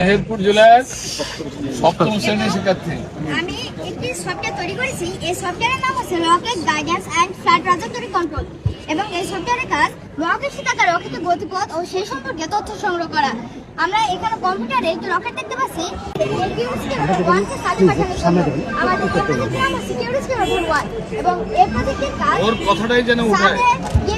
মেহেরপুর জেলার সপ্তম শ্রেণির শিক্ষার্থী। আমি একটি সফটওয়্যার তৈরি করেছি। এই সফটওয়্যারের নাম হচ্ছে rocket guidance and flight trajectory control এবং এই সফটওয়্যারের কাজ রকেট শিকাকা রকেটের গতিপথ ও সেই সম্পর্কে তথ্য সংগ্রহ করা। আমরা এখানে কম্পিউটারে একটি রকেট দেখতে পাচ্ছি। এবং কাজ ওর কথাটাই যেন উঠায়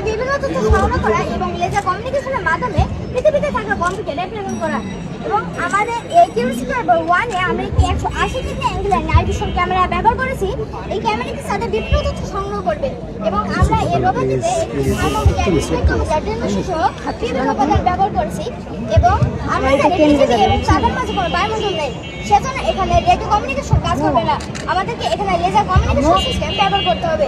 বিভিন্ন তথ্য সংগ্রহ করা এবং লেজার কমিউনিকেশনের মাধ্যমে পৃথিবীতে থাকা কম্পিউটারে প্রেরণ করা। এবং আমাদের এই কিউরিয়াসিটি রকেট ওয়ানে আমরা একটি একশো আশি ডিগ্রি অ্যাঙ্গেলের নাইট ভিশন ক্যামেরা ব্যবহার করেছি। এই ক্যামেরাটির সাথে বিভিন্ন তথ্য সংগ্রহ করবে এবং আমরা এই রোবটটিতে একটি থার্মোমিটার স্পেকট্রোমিটার ডেন্সিটি সহ বিভিন্ন উপাদান ব্যবহার করেছি এবং আমরা পৃথিবী এবং চাঁদের মাঝে কোনো সেজন্য এখানে রেডিও কমিউনিকেশন কাজ করবে না। আমাদেরকে এখানে লেজার কমিউনিকেশন সিস্টেম ব্যবহার করতে হবে।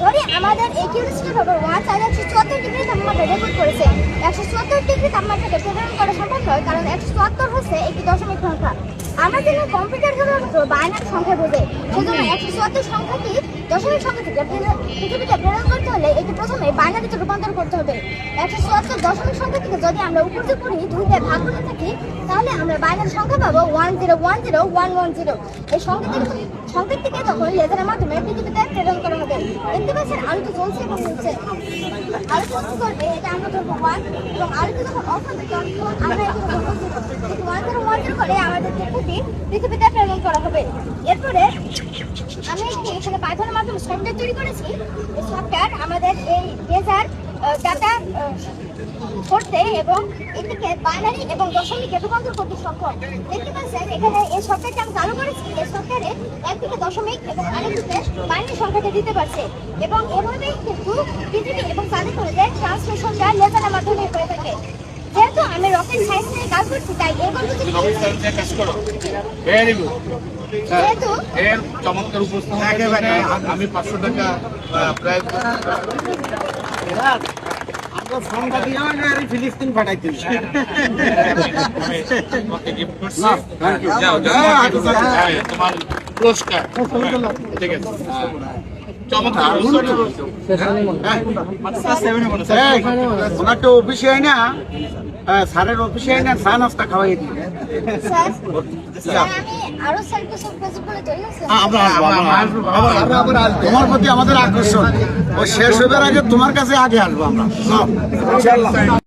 ধরি আমাদের এই কিউরিয়াসিটি রোবট ওয়ান চার একশো চুয়াত্তর ডিগ্রি তাপমাত্রা রেকর্ড করেছে। একশো চুয়াত্তর ডিগ্রি তাপমাত্রাকে প্রেরণ করা সম্ভব নয় কারণ একশো চুয়াত্তর হচ্ছে একটি দশমিক সংখ্যা। আমরা জানি কম্পিউটার সাধারণত বাইনারি সংখ্যা বোঝে। সেজন্য একশো চুয়াত্তর সংখ্যাটি দশমিক সংখ্যা থেকে পৃথিবীতে প্রেরণ করতে হলে এটি প্রথমে বাইনারিতে রূপান্তর করতে হবে। একশো চুয়াত্তর দশমিক সংখ্যা থেকে যদি আমরা উপর করি দুইতে ভাগ করে থাকি, তাহলে আমরা বাইনারি সংখ্যা পাবো one zero one zero one one zero. এই সংখ্যাটিকে থেকে তখন লেজারের মাধ্যমে পৃথিবীতে প্রেরণ দেখতে পাচ্ছেন আলোটা জ্বলছে এবং কি করবে, এটা আমরা এবং আলোটা আমাদের পৃথিবীতে প্রেরণ করা হবে। এরপরে আমি একটি এখানে পাইথনের মাধ্যমে সফটওয়্যার তৈরি করেছি। এই আমাদের এই লেজার ডাটা করতে এবং এটিকে বাইনারি এবং দশমিকে রূপান্তর করতে সক্ষম। দেখতে পাচ্ছেন এখানে এই সফটওয়্যারটা আমি চালু করেছি। এই সফটওয়্যারে একদিকে দশমিক এবং আরেকদিকে বাইনারি সংখ্যাটা দিতে পারছে। এবং এভাবেই কিন্তু পৃথিবী এবং চাঁদের মধ্যে ট্রান্সমিশনটা লেজারের মাধ্যমে হয়ে থাকে। যেহেতু আমি রকেট সায়েন্স নিয়ে কাজ করছি তাই করো। ভেরি গুড এর চমৎকার আমি পাঁচশো টাকা প্রায় আমরা সংখ্যা দিয়ে আর ফিলিস্তিন পাঠাইতেন আমি তোমাকে gift করছি। না, thank you. যাও, যাও, হ্যাঁ, তোমার- হ্যাঁ, হ্যাঁ, তোমার পুরস্কার ঠিক আছে। চমৎকার অফিসে আয় না স্যারের অফিসে আয় না চা নাস্তা খাওয়াই দিই। তোমার প্রতি আমাদের আকর্ষণ। ও শেষ হবার আগে তোমার কাছে আগে আসব আমরা।